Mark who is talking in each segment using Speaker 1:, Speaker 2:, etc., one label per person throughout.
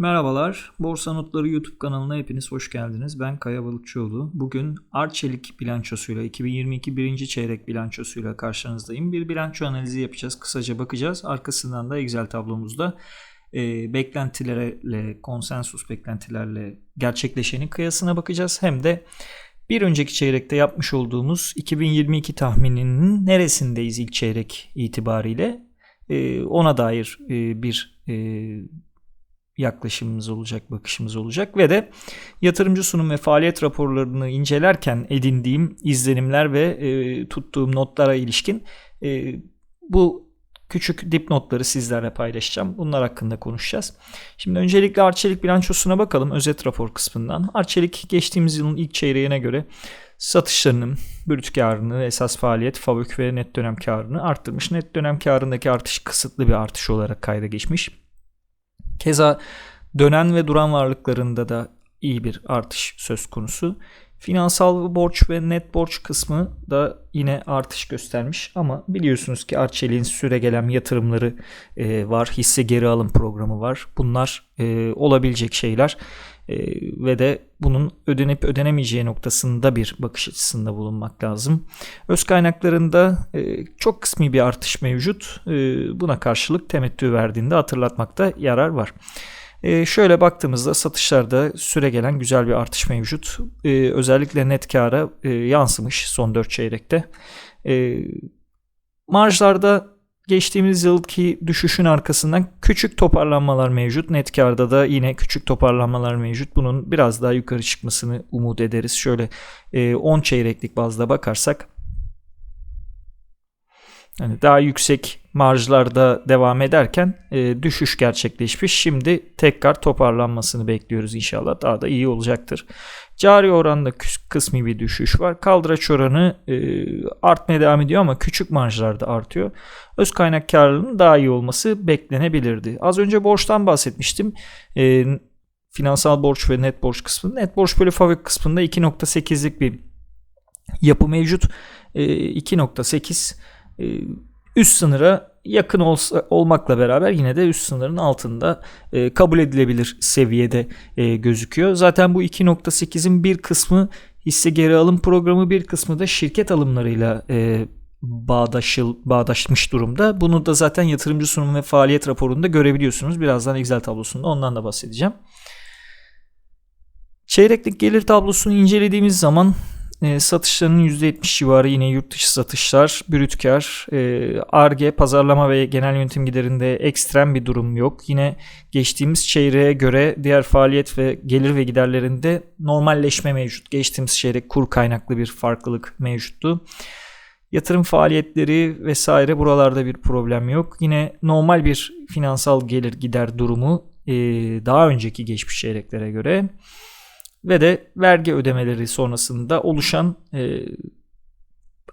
Speaker 1: Merhabalar, Borsa Notları YouTube kanalına hepiniz hoş geldiniz. Ben Kaya Balıkçıoğlu. Bugün Arçelik bilançosuyla, 2022 birinci çeyrek bilançosuyla karşınızdayım. Bir bilanço analizi yapacağız, kısaca bakacağız. Arkasından da Excel tablomuzda e, beklentilerle, konsensus beklentilerle gerçekleşenin kıyasına bakacağız. Hem de bir önceki çeyrekte yapmış olduğumuz 2022 tahmininin neresindeyiz ilk çeyrek itibariyle e, ona dair e, bir e, yaklaşımımız olacak, bakışımız olacak ve de yatırımcı sunum ve faaliyet raporlarını incelerken edindiğim izlenimler ve e, tuttuğum notlara ilişkin e, bu küçük dipnotları sizlerle paylaşacağım. Bunlar hakkında konuşacağız. Şimdi öncelikle Arçelik bilançosuna bakalım özet rapor kısmından. Arçelik geçtiğimiz yılın ilk çeyreğine göre satışlarının brüt karını, esas faaliyet, fabrik ve net dönem karını arttırmış. Net dönem karındaki artış kısıtlı bir artış olarak kayda geçmiş. Keza dönen ve duran varlıklarında da iyi bir artış söz konusu. Finansal borç ve net borç kısmı da yine artış göstermiş ama biliyorsunuz ki Arçelik'in süre gelen yatırımları e, var. Hisse geri alım programı var. Bunlar e, olabilecek şeyler e, ve de bunun ödenip ödenemeyeceği noktasında bir bakış açısında bulunmak lazım. Öz kaynaklarında e, çok kısmi bir artış mevcut. E, buna karşılık temettü verdiğinde hatırlatmakta yarar var. E, şöyle baktığımızda satışlarda süre gelen güzel bir artış mevcut. E, özellikle net kara e, yansımış son 4 çeyrekte. E, marjlarda geçtiğimiz yılki düşüşün arkasından küçük toparlanmalar mevcut. Net karda da yine küçük toparlanmalar mevcut. Bunun biraz daha yukarı çıkmasını umut ederiz. Şöyle 10 çeyreklik bazda bakarsak yani daha yüksek marjlarda devam ederken e, düşüş gerçekleşmiş. Şimdi tekrar toparlanmasını bekliyoruz inşallah. Daha da iyi olacaktır. Cari oranda kısmi bir düşüş var. Kaldıraç oranı e, artmaya devam ediyor ama küçük marjlarda artıyor. Öz kaynak karlılığının daha iyi olması beklenebilirdi. Az önce borçtan bahsetmiştim. E, finansal borç ve net borç kısmında. Net borç bölü fabrik kısmında 2.8'lik bir yapı mevcut. E, 2.8 e, üst sınıra yakın olsa, olmakla beraber yine de üst sınırın altında e, kabul edilebilir seviyede e, gözüküyor. Zaten bu 2.8'in bir kısmı hisse geri alım programı bir kısmı da şirket alımlarıyla e, bağdaşıl, bağdaşmış durumda. Bunu da zaten yatırımcı sunum ve faaliyet raporunda görebiliyorsunuz. Birazdan Excel tablosunda ondan da bahsedeceğim. Çeyreklik gelir tablosunu incelediğimiz zaman e, satışlarının %70 civarı yine yurt dışı satışlar, brüt kar, ARGE, e, pazarlama ve genel yönetim giderinde ekstrem bir durum yok. Yine geçtiğimiz çeyreğe göre diğer faaliyet ve gelir ve giderlerinde normalleşme mevcut. Geçtiğimiz çeyrek kur kaynaklı bir farklılık mevcuttu. Yatırım faaliyetleri vesaire buralarda bir problem yok. Yine normal bir finansal gelir gider durumu e, daha önceki geçmiş çeyreklere göre ve de vergi ödemeleri sonrasında oluşan e,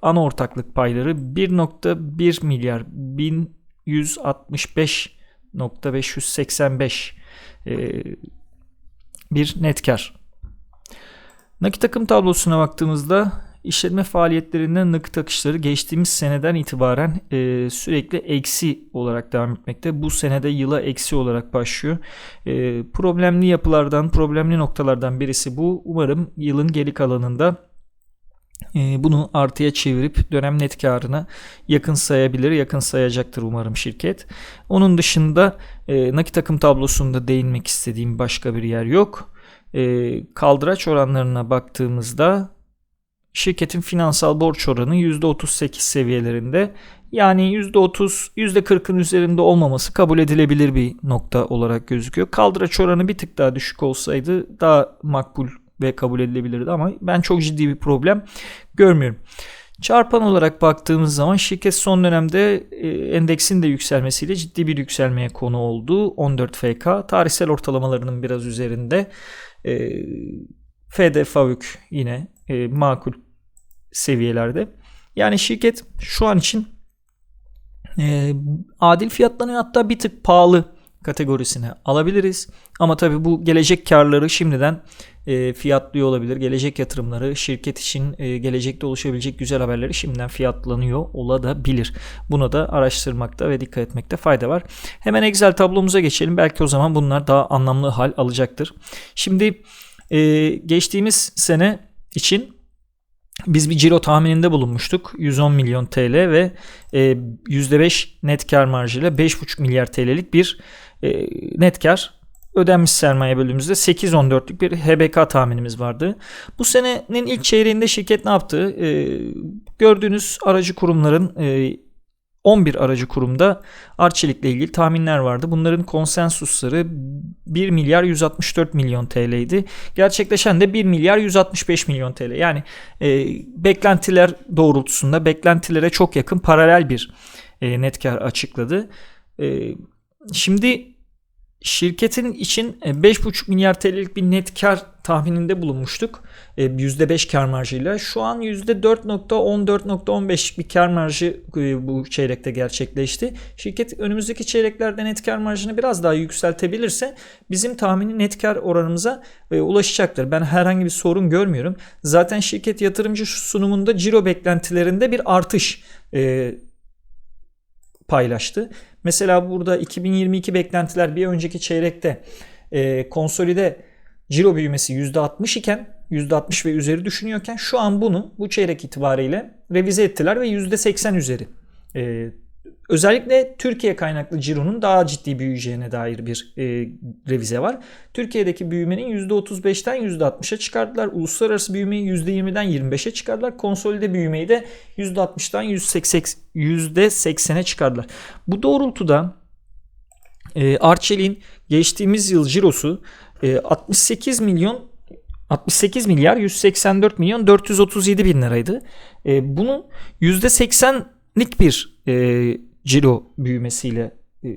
Speaker 1: ana ortaklık payları 1.1 milyar 1165.585 e, bir net kar. Nakit akım tablosuna baktığımızda İşletme faaliyetlerinden nakit akışları geçtiğimiz seneden itibaren e, sürekli eksi olarak devam etmekte. Bu senede yıla eksi olarak başlıyor. E, problemli yapılardan, problemli noktalardan birisi bu. Umarım yılın geri kalanında e, bunu artıya çevirip dönem net karına yakın sayabilir, yakın sayacaktır umarım şirket. Onun dışında e, nakit akım tablosunda değinmek istediğim başka bir yer yok. E, kaldıraç oranlarına baktığımızda şirketin finansal borç oranı %38 seviyelerinde. Yani %30, %40'ın üzerinde olmaması kabul edilebilir bir nokta olarak gözüküyor. Kaldıraç oranı bir tık daha düşük olsaydı daha makbul ve kabul edilebilirdi ama ben çok ciddi bir problem görmüyorum. Çarpan olarak baktığımız zaman şirket son dönemde e, endeksin de yükselmesiyle ciddi bir yükselmeye konu oldu. 14 FK tarihsel ortalamalarının biraz üzerinde. E, FD Favük yine e, makul seviyelerde. Yani şirket şu an için e, adil fiyatlanıyor hatta bir tık pahalı kategorisine alabiliriz. Ama tabii bu gelecek karları şimdiden e, fiyatlıyor olabilir. Gelecek yatırımları şirket için e, gelecekte oluşabilecek güzel haberleri şimdiden fiyatlanıyor olabilir. Buna da araştırmakta ve dikkat etmekte fayda var. Hemen Excel tablomuza geçelim. Belki o zaman bunlar daha anlamlı hal alacaktır. Şimdi e, geçtiğimiz sene için biz bir ciro tahmininde bulunmuştuk. 110 milyon TL ve e, %5 net kar marjıyla 5,5 milyar TL'lik bir e, net kar ödenmiş sermaye bölümümüzde 8-14'lük bir HBK tahminimiz vardı. Bu senenin ilk çeyreğinde şirket ne yaptı? E, gördüğünüz aracı kurumların e, 11 aracı kurumda Arçelik'le ilgili tahminler vardı. Bunların konsensusları 1 milyar 164 milyon TL idi. Gerçekleşen de 1 milyar 165 milyon TL. Yani e, beklentiler doğrultusunda beklentilere çok yakın paralel bir e, net kar açıkladı. E, şimdi Şirketin için 5,5 e, milyar TL'lik bir net kar tahmininde bulunmuştuk. %5 e, kar marjıyla. Şu an %4.14.15'lik bir kar marjı e, bu çeyrekte gerçekleşti. Şirket önümüzdeki çeyreklerde net kar marjını biraz daha yükseltebilirse bizim tahmini net kar oranımıza ulaşacaktır. Ben herhangi bir sorun görmüyorum. Zaten şirket yatırımcı sunumunda ciro beklentilerinde bir artış paylaştı. Mesela burada 2022 beklentiler bir önceki çeyrekte e, konsolide ciro büyümesi %60 iken %60 ve üzeri düşünüyorken şu an bunu bu çeyrek itibariyle revize ettiler ve %80 üzeri e, Özellikle Türkiye kaynaklı cironun daha ciddi büyüyeceğine dair bir e, revize var. Türkiye'deki büyümenin %35'ten %60'a çıkardılar. Uluslararası büyümeyi %20'den 25'e çıkardılar. Konsolide büyümeyi de %60'dan %80'e çıkardılar. Bu doğrultuda e, Arçelik'in geçtiğimiz yıl cirosu e, 68 milyon 68 milyar 184 milyon 437 bin liraydı. E, bunun %80'lik bir e, ciro büyümesiyle e,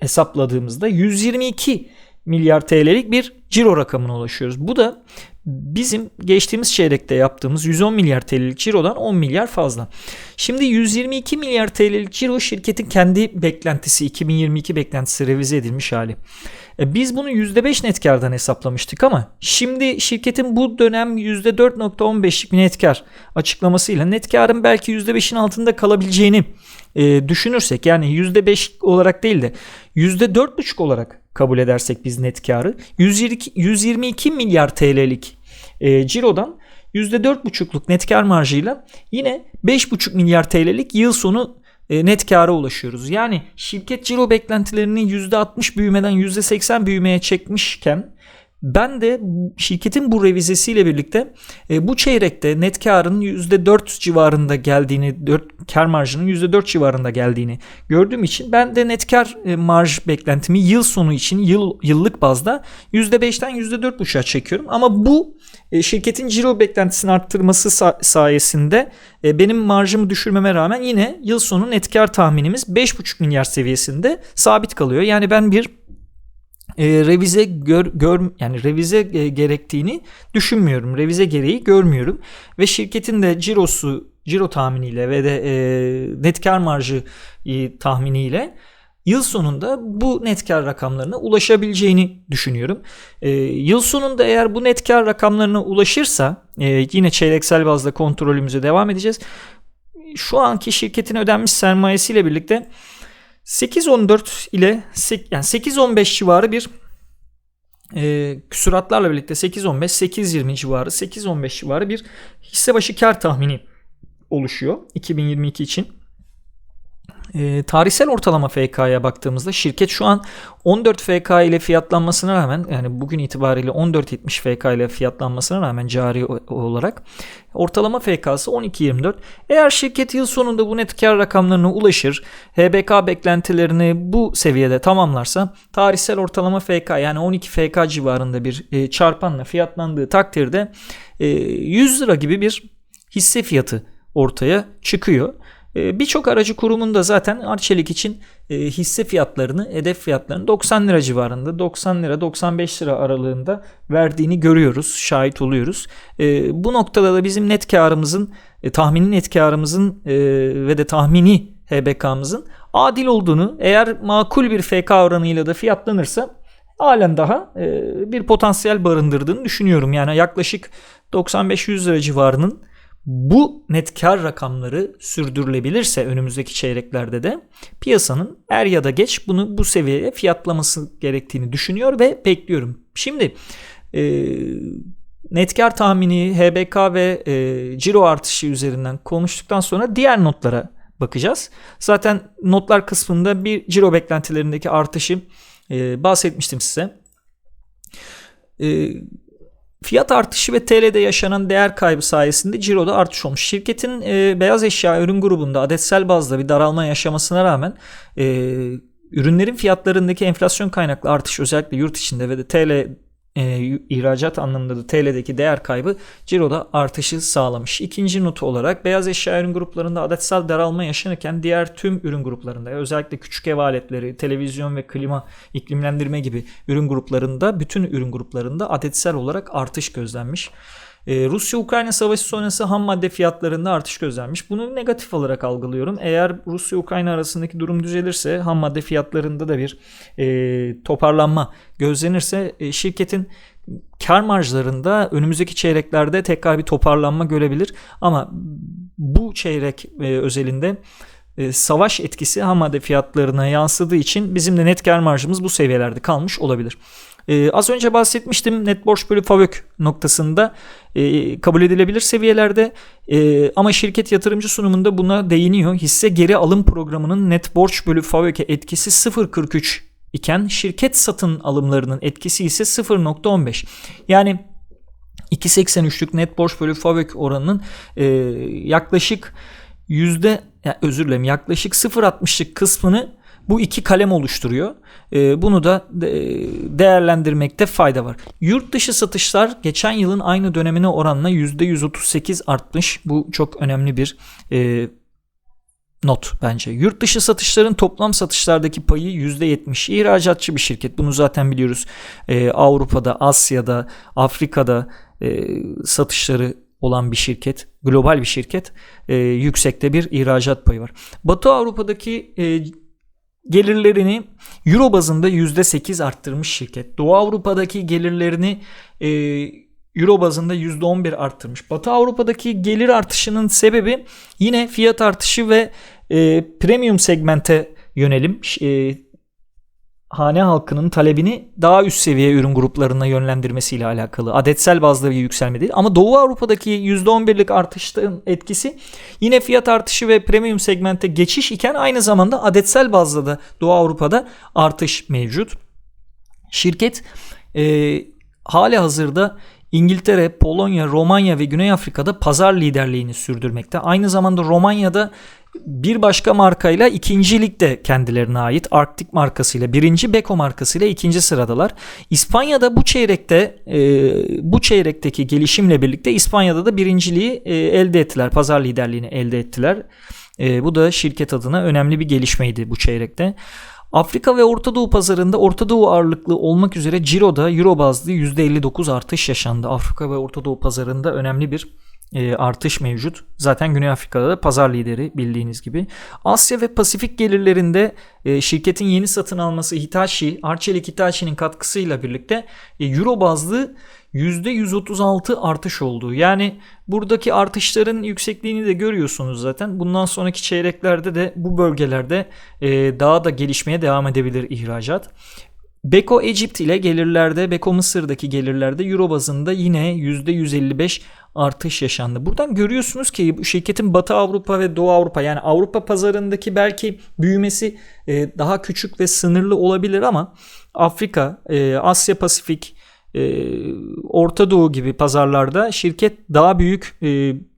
Speaker 1: hesapladığımızda 122 milyar TL'lik bir ciro rakamına ulaşıyoruz. Bu da bizim geçtiğimiz çeyrekte yaptığımız 110 milyar TL'lik cirodan 10 milyar fazla. Şimdi 122 milyar TL'lik ciro şirketin kendi beklentisi 2022 beklentisi revize edilmiş hali. E, biz bunu %5 net kardan hesaplamıştık ama şimdi şirketin bu dönem %4.15'lik bir net kar açıklamasıyla net karın belki %5'in altında kalabileceğini e, düşünürsek yani %5 olarak değil de %4.5 olarak kabul edersek biz net karı 122, 122 milyar TL'lik e, cirodan %4.5'luk net kar marjıyla yine 5.5 milyar TL'lik yıl sonu e, net kâra ulaşıyoruz. Yani şirket ciro beklentilerini %60 büyümeden %80 büyümeye çekmişken ben de şirketin bu revizesiyle birlikte e, bu çeyrekte net karın %4 civarında geldiğini, 4 kar marjının %4 civarında geldiğini gördüğüm için ben de net kar e, marj beklentimi yıl sonu için yıl yıllık bazda %5'ten %4,5'a çekiyorum. Ama bu e, şirketin ciro beklentisini arttırması sa- sayesinde e, benim marjımı düşürmeme rağmen yine yıl sonu net kar tahminimiz 5,5 milyar seviyesinde sabit kalıyor. Yani ben bir e, revize gör, gör yani revize e, gerektiğini düşünmüyorum. Revize gereği görmüyorum ve şirketin de cirosu ciro tahminiyle ve de e, net kar marjı e, tahminiyle yıl sonunda bu net kar rakamlarına ulaşabileceğini düşünüyorum. E, yıl sonunda eğer bu net kar rakamlarına ulaşırsa e, yine çeyreksel bazda kontrolümüze devam edeceğiz. Şu anki şirketin ödenmiş sermayesiyle birlikte 8.14 ile yani 8.15 civarı bir e, küsuratlarla birlikte 8.15, 8.20 civarı, 8.15 civarı bir hisse başı kar tahmini oluşuyor 2022 için. E, tarihsel ortalama FK'ya baktığımızda şirket şu an 14 FK ile fiyatlanmasına rağmen yani bugün itibariyle 14.70 FK ile fiyatlanmasına rağmen cari olarak ortalama FK'sı 12.24. Eğer şirket yıl sonunda bu net kar rakamlarına ulaşır, HBK beklentilerini bu seviyede tamamlarsa tarihsel ortalama FK yani 12 FK civarında bir e, çarpanla fiyatlandığı takdirde e, 100 lira gibi bir hisse fiyatı ortaya çıkıyor. Ee, birçok aracı kurumunda zaten Arçelik için e, hisse fiyatlarını, hedef fiyatlarını 90 lira civarında, 90 lira 95 lira aralığında verdiğini görüyoruz, şahit oluyoruz. Ee, bu noktada da bizim net karımızın, e, tahmini net karımızın e, ve de tahmini HBK'mızın adil olduğunu eğer makul bir FK oranıyla da fiyatlanırsa halen daha bir potansiyel barındırdığını düşünüyorum. Yani yaklaşık 95-100 lira civarının bu net kar rakamları sürdürülebilirse önümüzdeki çeyreklerde de piyasanın er ya da geç bunu bu seviyeye fiyatlaması gerektiğini düşünüyor ve bekliyorum. Şimdi e, net kar tahmini, HBK ve e, ciro artışı üzerinden konuştuktan sonra diğer notlara bakacağız. Zaten notlar kısmında bir ciro beklentilerindeki artışı e, bahsetmiştim size. E, fiyat artışı ve TL'de yaşanan değer kaybı sayesinde ciroda artış olmuş. Şirketin e, beyaz eşya ürün grubunda adetsel bazda bir daralma yaşamasına rağmen e, ürünlerin fiyatlarındaki enflasyon kaynaklı artış özellikle yurt içinde ve de TL e, ihracat anlamında da TL'deki değer kaybı ciroda artışı sağlamış. İkinci notu olarak beyaz eşya ürün gruplarında adetsel daralma yaşanırken diğer tüm ürün gruplarında özellikle küçük ev aletleri, televizyon ve klima, iklimlendirme gibi ürün gruplarında bütün ürün gruplarında adetsel olarak artış gözlenmiş. Ee, Rusya-Ukrayna savaşı sonrası ham madde fiyatlarında artış gözlenmiş. Bunu negatif olarak algılıyorum. Eğer Rusya-Ukrayna arasındaki durum düzelirse ham madde fiyatlarında da bir e, toparlanma gözlenirse e, şirketin kar marjlarında önümüzdeki çeyreklerde tekrar bir toparlanma görebilir. Ama bu çeyrek e, özelinde e, savaş etkisi ham madde fiyatlarına yansıdığı için bizim de net kar marjımız bu seviyelerde kalmış olabilir. Ee, az önce bahsetmiştim net borç bölü FAVÖK noktasında e, kabul edilebilir seviyelerde e, ama şirket yatırımcı sunumunda buna değiniyor. Hisse geri alım programının net borç bölü FAVÖK'e etkisi 0.43 iken şirket satın alımlarının etkisi ise 0.15. Yani 2.83'lük net borç bölü FAVÖK oranının e, yaklaşık yüzde ya özür dilerim yaklaşık 0.60'lık kısmını bu iki kalem oluşturuyor. Ee, bunu da değerlendirmekte fayda var. Yurt dışı satışlar geçen yılın aynı dönemine oranla %138 artmış. Bu çok önemli bir e, not bence. Yurt dışı satışların toplam satışlardaki payı %70. İhracatçı bir şirket. Bunu zaten biliyoruz. Ee, Avrupa'da, Asya'da, Afrika'da e, satışları olan bir şirket, global bir şirket, e, yüksekte bir ihracat payı var. Batı Avrupa'daki e, gelirlerini euro bazında %8 arttırmış şirket. Doğu Avrupa'daki gelirlerini e, euro bazında %11 arttırmış. Batı Avrupa'daki gelir artışının sebebi yine fiyat artışı ve e, premium segmente yönelim. E, hane halkının talebini daha üst seviye ürün gruplarına yönlendirmesiyle alakalı. Adetsel bazda bir yükselme değil. Ama Doğu Avrupa'daki %11'lik artışın etkisi yine fiyat artışı ve premium segmente geçiş iken aynı zamanda adetsel bazda da Doğu Avrupa'da artış mevcut. Şirket e, hali hazırda İngiltere, Polonya, Romanya ve Güney Afrika'da pazar liderliğini sürdürmekte. Aynı zamanda Romanya'da bir başka markayla ikinci ligde kendilerine ait Arctic markasıyla birinci Beko markasıyla ikinci sıradalar. İspanya'da bu çeyrekte e, bu çeyrekteki gelişimle birlikte İspanya'da da birinciliği e, elde ettiler. Pazar liderliğini elde ettiler. E, bu da şirket adına önemli bir gelişmeydi bu çeyrekte. Afrika ve Orta Doğu pazarında Orta Doğu ağırlıklı olmak üzere Ciro'da Euro bazlı %59 artış yaşandı. Afrika ve Orta Doğu pazarında önemli bir e, artış mevcut. Zaten Güney Afrika'da da pazar lideri bildiğiniz gibi. Asya ve Pasifik gelirlerinde e, şirketin yeni satın alması Hitachi, Arçelik Hitachi'nin katkısıyla birlikte e, Euro bazlı %136 artış oldu. Yani buradaki artışların yüksekliğini de görüyorsunuz zaten. Bundan sonraki çeyreklerde de bu bölgelerde e, daha da gelişmeye devam edebilir ihracat. Beko Egypt ile gelirlerde, Beko Mısır'daki gelirlerde Euro bazında yine %155 artış yaşandı. Buradan görüyorsunuz ki şirketin Batı Avrupa ve Doğu Avrupa yani Avrupa pazarındaki belki büyümesi e, daha küçük ve sınırlı olabilir ama Afrika, e, Asya Pasifik, e, Orta Doğu gibi pazarlarda şirket daha büyük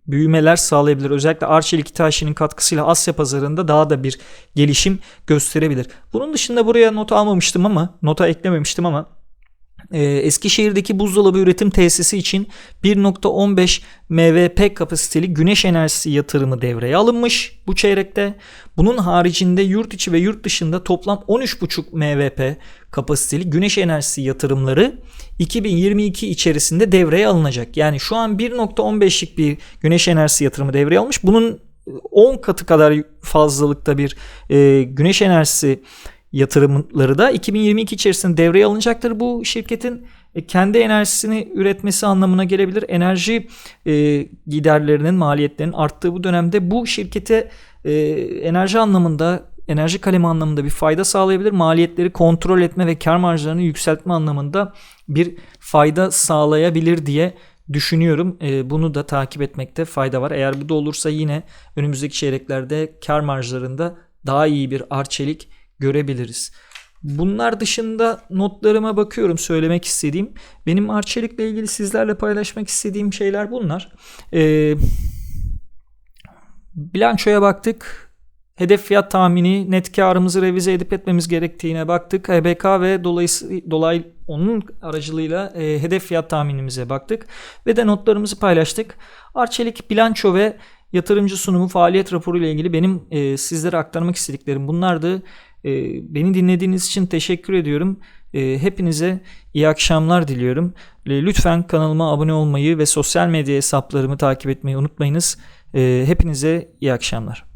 Speaker 1: büyümeler sağlayabilir. Özellikle Arçelik Hitachi'nin katkısıyla Asya pazarında daha da bir gelişim gösterebilir. Bunun dışında buraya not almamıştım ama nota eklememiştim ama Eskişehir'deki buzdolabı üretim tesisi için 1.15 MWP kapasiteli güneş enerjisi yatırımı devreye alınmış bu çeyrekte. Bunun haricinde yurt içi ve yurt dışında toplam 13.5 MWP kapasiteli güneş enerjisi yatırımları 2022 içerisinde devreye alınacak. Yani şu an 1.15'lik bir güneş enerjisi yatırımı devreye almış. Bunun 10 katı kadar fazlalıkta bir e, güneş enerjisi yatırımları da 2022 içerisinde devreye alınacaktır. Bu şirketin e, kendi enerjisini üretmesi anlamına gelebilir. Enerji e, giderlerinin, maliyetlerinin arttığı bu dönemde bu şirkete e, enerji anlamında, enerji kalemi anlamında bir fayda sağlayabilir. Maliyetleri kontrol etme ve kar marjlarını yükseltme anlamında bir fayda sağlayabilir diye düşünüyorum. E, bunu da takip etmekte fayda var. Eğer bu da olursa yine önümüzdeki çeyreklerde kar marjlarında daha iyi bir arçelik görebiliriz. Bunlar dışında notlarıma bakıyorum söylemek istediğim. Benim Arçelik'le ilgili sizlerle paylaşmak istediğim şeyler bunlar. Ee, bilançoya baktık. Hedef fiyat tahmini, net karımızı revize edip etmemiz gerektiğine baktık. HBK ve dolayısıyla dolay onun aracılığıyla e, hedef fiyat tahminimize baktık ve de notlarımızı paylaştık. Arçelik bilanço ve yatırımcı sunumu faaliyet raporu ile ilgili benim e, sizlere aktarmak istediklerim bunlardı. E, beni dinlediğiniz için teşekkür ediyorum. E, hepinize iyi akşamlar diliyorum. E, lütfen kanalıma abone olmayı ve sosyal medya hesaplarımı takip etmeyi unutmayınız. Hepinize iyi akşamlar.